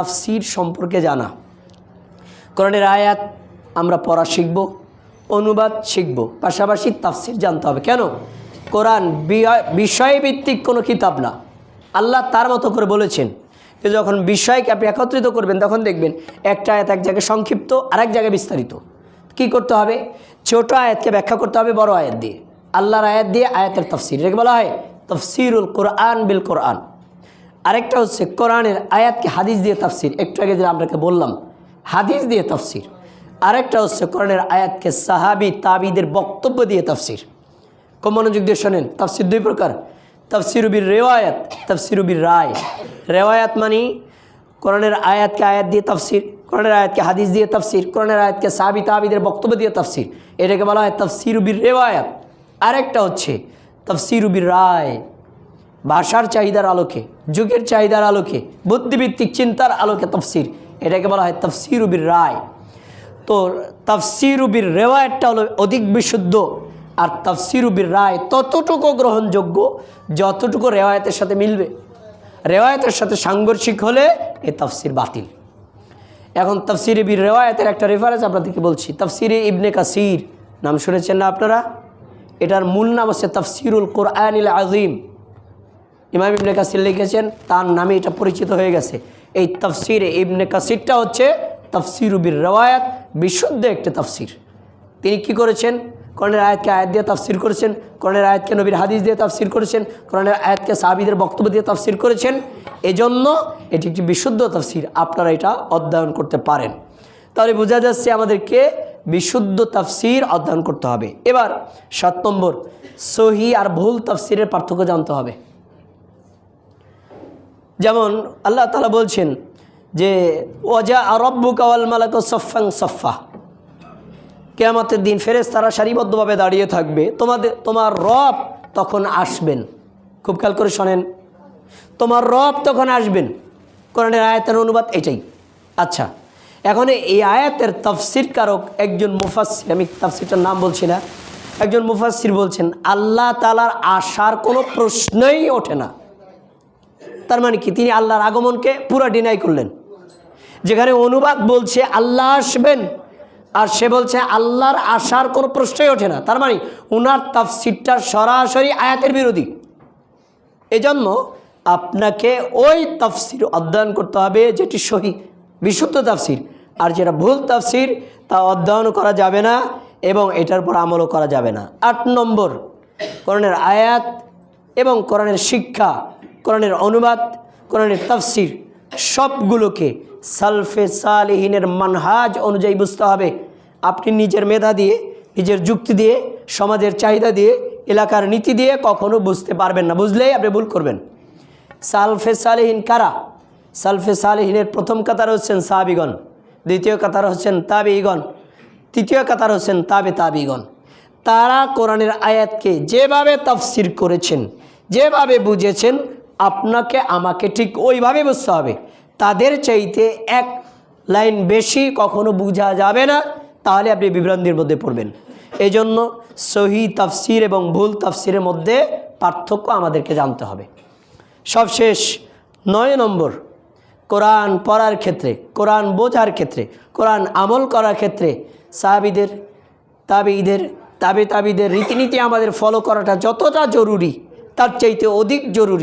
তাফসির সম্পর্কে জানা। কোরআনের আয়াত আমরা পড়া শিখব, অনুবাদ শিখব, পাশাপাশি তাফসির জানতে হবে। কেন? কোরআন বিষয়ভিত্তিক কোনো কিতাব না। আল্লাহ তার মতো করে বলেছেন যে, যখন বিষয়কে আপনি একত্রিত করবেন, তখন দেখবেন একটা আয়াত এক জায়গায় সংক্ষিপ্ত আর এক জায়গায় বিস্তারিত। কি করতে হবে? ছোট আয়াতকে ব্যাখ্যা করতে হবে বড় আয়াত দিয়ে। আল্লাহর আয়াত দিয়ে আয়াতের তফসির। এটাকে বলা হয় তফসিরুল কোরআন বিল কোরআন। আরেকটা হচ্ছে কোরআনের আয়াতকে হাদিস দিয়ে তাফসির। একটু আগে যে আপনাকে বললাম, হাদিস দিয়ে তাফসির। আরেকটা হচ্ছে কোরআনের আয়াতকে সাহাবি তাবিদের বক্তব্য দিয়ে তাফসির। খুব মনোযোগ দিয়ে শোনেন, তাফসির দুই প্রকার। তাফসিরুবির রেওয়ায়াত তাফসিরুবির রায়। রেওয়ায়াত মানে কোরআনের আয়াতকে আয়াত দিয়ে তাফসির, কোরআনের আয়াতকে হাদিস দিয়ে তাফসির, কোরআনের আয়াতকে সাহাবি তাবিদের বক্তব্য দিয়ে তাফসির। এটাকে বলা হয় তাফসিরুবির রেওয়ায়াত। আরেকটা হচ্ছে তাফসিরুবির রায়। ভাষার চাহিদার আলোকে, যুগের চাহিদার আলোকে বুদ্ধিভিত্তিক চিন্তার আলোকে তফসির। এটাকে বলা হয় তফসিরুবির রায়। তো তফসিরুবির রেওয়ায়তটা হলো অধিক বিশুদ্ধ আর তফসিরুবির রায় ততটুকু গ্রহণযোগ্য, যতটুকু রেওয়ায়তের সাথে মিলবে। রেওয়ায়তের সাথে সাংঘর্ষিক হলে এ তফসির বাতিল। এখন তফসিরে বির রেওয়ায়তের একটা রেফারেন্স আপনাদেরকে বলছি। তফসিরে ইবনে কাসির, নাম শুনেছেন না আপনারা? এটার মূল নাম হচ্ছে তফসিরুল কোরআনিল আজিম ইমাম ইবনে কাসির লিখেছেন, তার নামে এটা পরিচিত হয়ে গেছে। এই তফসিরে ইবনে কাসিরটা হচ্ছে তফসির বির রেওয়ায়াত, বিশুদ্ধ একটি তফসির। তিনি কি করেছেন? কোরআনের আয়াতকে আয়াত দিয়ে তাফসির করেছেন, কোরআনের আয়াতকে নবীর হাদিস দিয়ে তাফসির করেছেন, কোরআনের আয়াতকে সাহাবিদের বক্তব্য দিয়ে তাফসির করেছেন। এজন্য এটি একটি বিশুদ্ধ তাফসির, আপনারা এটা অধ্যয়ন করতে পারেন। তাহলে বোঝা যাচ্ছে আমাদেরকে বিশুদ্ধ তাফসির অধ্যয়ন করতে হবে। এবার সাত নম্বর, সহি আর ভুল তাফসিরের পার্থক্য জানতে হবে। যেমন আল্লাহ তালা বলছেন যে ওজা আরব্বু কাওয়াল মালাক সফাং সফা কেয়ামতের দিন ফেরেস তারা সারিবদ্ধভাবে দাঁড়িয়ে থাকবে। তোমাদের, তোমার রব তখন আসবেন। খুব খেয়াল করে শোনেন। তোমার রব তখন আসবেন। কোরআনের আয়াতের অনুবাদ এটাই। আচ্ছা এখন এই আয়াতের তফসির কারক একজন মুফাসির আমি তফসিরটার নাম বলছি না, একজন মুফাসির বলছেন, আল্লাহ তালার আসার কোনো প্রশ্নই ওঠে না। তার মানে কি? তিনি আল্লাহর আগমনকে পুরো ডিনাই করলেন। যেখানে অনুবাদ বলছে, আল্লাহ আসবেন, আর সে বলছে, আল্লাহর আসার কোনো প্রশ্নই ওঠে না। তার মানে উনার তাফসিরটা সরাসরি আয়াতের বিরোধী। এজন্য আপনাকে ওই তাফসির অধ্যয়ন করতে হবে যেটি সহি, বিশুদ্ধ তাফসির। আর যেটা ভুল তাফসির, তা অধ্যয়ন করা যাবে না এবং এটার পর আমলও করা যাবে না। আট নম্বর, কোরআনের আয়াত এবং কোরআনের শিক্ষা। কোরআনের অনুবাদ, কোরআনের তাফসির, সবগুলোকে সালফে সালেহিনের মানহাজ অনুযায়ী বুঝতে হবে। আপনি নিজের মেধা দিয়ে, নিজের যুক্তি দিয়ে, সমাজের চাহিদা দিয়ে, এলাকার নীতি দিয়ে কখনো বুঝতে পারবেন না। বুঝলেই আপনি ভুল করবেন। সালফে সালেহিন কারা? সালফে সালেহিনের প্রথম কাতার হচ্ছেন সাহাবিগণ। দ্বিতীয় কাতার হচ্ছেন তাবিগণ তৃতীয় কাতার হচ্ছেন তাবে তাবিগণ তারা কোরআনের আয়াতকে যেভাবে তাফসির করেছেন, যেভাবে বুঝেছেন আপনাকে আমাকে ঠিক ওইভাবে বুঝতে হবে। তাদের চাইতে এক লাইন বেশি কখনো বোঝা যাবে না। তাহলে আপনি বিভ্রান্তির মধ্যে পড়বেন। এই জন্য সহি তাফসির এবং ভুল তাফসিরের মধ্যে পার্থক্য আমাদেরকে জানতে হবে। সবশেষ নয় নম্বর, কোরআন পড়ার ক্ষেত্রে, কোরআন বোঝার ক্ষেত্রে, কোরআন আমল করার ক্ষেত্রে সাহাবিদের তাবিদের তাবে তাবিদের রীতিনীতি আমাদের ফলো করাটা যতটা জরুরি, তার চাইতে অধিক জরুরি।